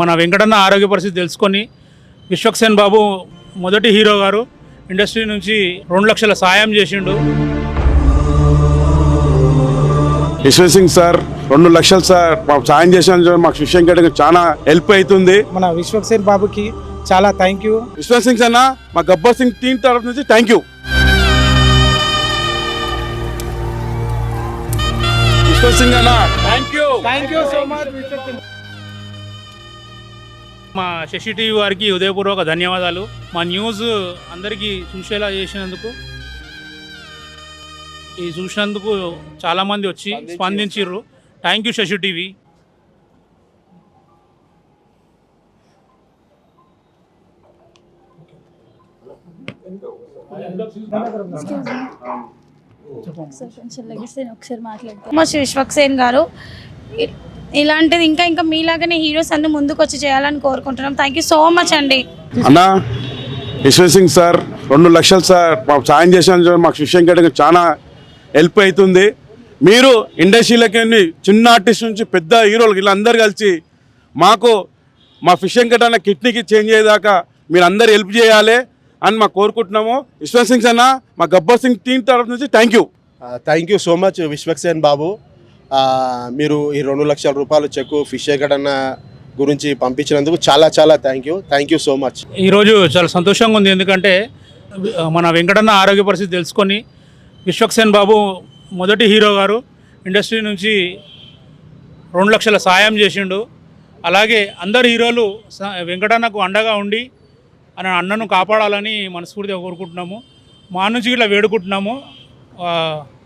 మన వెంకటన్న ఆరోగ్య పరిస్థితి తెలుసుకొని విశ్వక్సేన్ బాబు మొదటి హీరో గారు. ఇండస్ట్రీ నుంచి రెండు లక్షల సాయం చేసిండు. యశ్వంత్ సింగ్ సార్ రెండు లక్షలు సార్ మాకు సాయం చేసిన మాకు విషయం కంటే చాలా హెల్ప్ అవుతుంది. మన విశ్వక్సేన్ బాబుకి చాలా థ్యాంక్ యూ విశ్వంత్ సింగ్ అన్న మా గబ్బర్ సింగ్ టీం తరఫు నుంచి థ్యాంక్ యూ విశ్వంత్ సింగ్ అన్న thank you thank you so much మా శశి టీవీ వారికి ఉదయపూర్వక ధన్యవాదాలు. మా న్యూస్ అందరికీ చూసేలా చేసినందుకు ఈ చూసినందుకు చాలామంది వచ్చి స్పందించిర్రు. Thank you Sashi TV. మా విశ్వక్సేన్ గారు ఇలాంటిది ఇంకా ఇంకా మీలాగానే హీరోస్ అన్ని ముందుకు వచ్చి చేయాలని కోరుకుంటున్నాం. థ్యాంక్ యూ సో మచ్ అండి. అన్న యశ్వంత్ సింగ్ సార్ రెండు లక్షలు సార్ మాకు సాయం చేసిన మాకు విషయం కంటే చాలా హెల్ప్ అవుతుంది. మీరు ఇండస్ట్రీలకి చిన్న ఆర్టిస్ట్ నుంచి పెద్ద హీరోలు వీళ్ళందరూ కలిసి మాకు మా ఫిషింగ్ కట్ అన్న కిడ్నీకి చేంజ్ అయ్యేదాకా మీరు అందరు హెల్ప్ చేయాలి అని మాకు కోరుకుంటున్నాము. విశ్వంత్ సింగ్ అన్న మా గబ్బర్ సింగ్ టీం తరఫు నుంచి thank you thank you so much Vishwaksen బాబు. ఆ, మీరు ఈ రెండు లక్షల రూపాయలు చెక్కు ఫిష్ ఎక్కడన్న గురించి పంపించినందుకు చాలా చాలా thank you thank you so much ఈరోజు చాలా సంతోషంగా ఉంది. ఎందుకంటే మన వెంకటన్న ఆరోగ్య పరిస్థితి తెలుసుకొని విశ్వక్సేన్ బాబు మొదటి హీరో గారు ఇండస్ట్రీ నుంచి రెండు లక్షల సాయం చేసిండు. అలాగే అందరు హీరోలు వెంకటన్నకు అండగా ఉండి అని అన్నను కాపాడాలని మనస్ఫూర్తిగా కోరుకుంటున్నాము. మా నుంచి ఇట్లా వేడుకుంటున్నాము.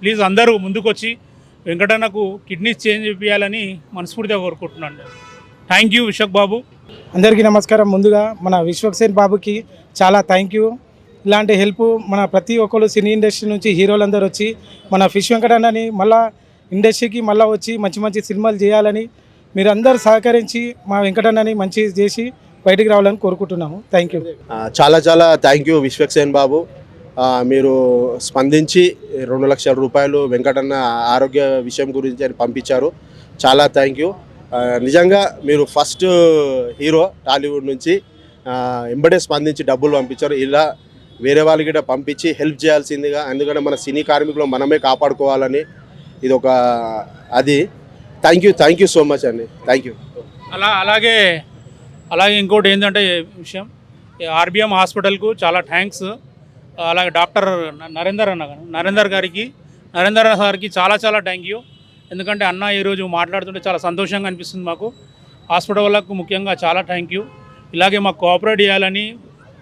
ప్లీజ్ అందరూ ముందుకొచ్చి వెంకటన్నకు కిడ్నీ చేంజ్ చేయాలని మనస్ఫూర్తిగా కోరుకుంటున్నాను. థ్యాంక్ యూ విశ్వక్ బాబు అందరికీ నమస్కారం. ముందుగా మన విశ్వక్సేన్ బాబుకి చాలా థ్యాంక్ యూ ఇలాంటి హెల్ప్ మన ప్రతి ఒక్కరు సినీ ఇండస్ట్రీ నుంచి హీరోలందరూ వచ్చి మన ఫిష్ వెంకటన్నని మళ్ళా ఇండస్ట్రీకి మళ్ళీ వచ్చి మంచి మంచి సినిమాలు చేయాలని మీరందరూ సహకరించి మా వెంకటన్నని మంచి చేసి బయటికి రావాలని కోరుకుంటున్నాము. థ్యాంక్ చాలా చాలా థ్యాంక్ యూ విశ్వక్సేన్ బాబు మీరు స్పందించి రెండు లక్షల రూపాయలు వెంకటన్న ఆరోగ్య విషయం గురించి అని పంపించారు. చాలా థ్యాంక్ యూ. నిజంగా మీరు ఫస్ట్ హీరో టాలీవుడ్ నుంచి ఎంబడే స్పందించి డబ్బులు పంపించారు. ఇలా వేరే వాళ్ళకి కూడా పంపించి హెల్ప్ చేయాల్సిందిగా ఎందుకంటే మన సినీ కార్మికులు మనమే కాపాడుకోవాలని ఇది ఒక అది. Thank you thank you so much అండి. Thank you. అలా అలాగే అలాగే ఇంకోటి ఏంటంటే విషయం ఆర్బిఎం హాస్పిటల్కు చాలా థ్యాంక్స్. అలాగే డాక్టర్ నరేందర్ అన్న నరేందర్ గారికి నరేందర్ గారికి చాలా చాలా థ్యాంక్ యూ ఎందుకంటే అన్న ఈరోజు మాట్లాడుతుంటే చాలా సంతోషంగా అనిపిస్తుంది మాకు. హాస్పిటల్ వాళ్ళకు ముఖ్యంగా చాలా థ్యాంక్ యూ ఇలాగే మాకు కోఆపరేట్ చేయాలని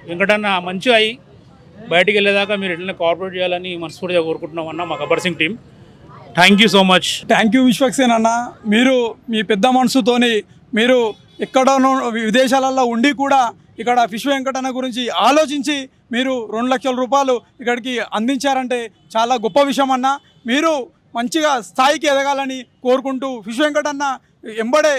వెంకటన్న మంచి అయ్యి బయటికి వెళ్ళేదాకా మీరు ఎట్లనే కోఆపరేట్ చేయాలని మనస్ఫూర్తిగా కోరుకుంటున్నాం అన్న మా Gabbar Singh team thank you so much thank you Vishwaksen అన్న. మీరు మీ పెద్ద మనసుతోని మీరు ఎక్కడనో విదేశాలలో ఉండి కూడా ఇక్కడ ఫిష్ వెంకటన్న గురించి ఆలోచించి మీరు రెండు లక్షల రూపాయలు ఇక్కడికి అందించారంటే చాలా గొప్ప విషయం అన్న. మీరు మంచిగా స్థాయికి ఎదగాలని కోరుకుంటూ ఫిష్ వెంకటన్న ఎంబడే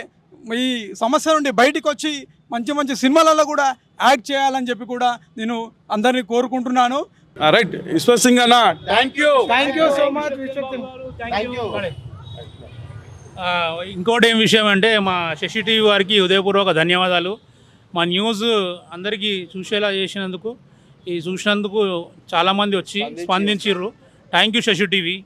ఈ సమస్య నుండి బయటికి వచ్చి మంచి మంచి సినిమాలలో కూడా యాక్ట్ చేయాలని చెప్పి కూడా నేను అందరినీ కోరుకుంటున్నాను. రైట్ అన్న thank you thank you so much ఇంకోటి ఏం విషయం అంటే మా శశి టీవీ వారికి ఉదయపూర్వక ధన్యవాదాలు. మా న్యూస్ అందరికీ చూసేలా చేసినందుకు ఈ చూసినందుకు చాలామంది వచ్చి స్పందించిర్రు. Thank you Sashi TV.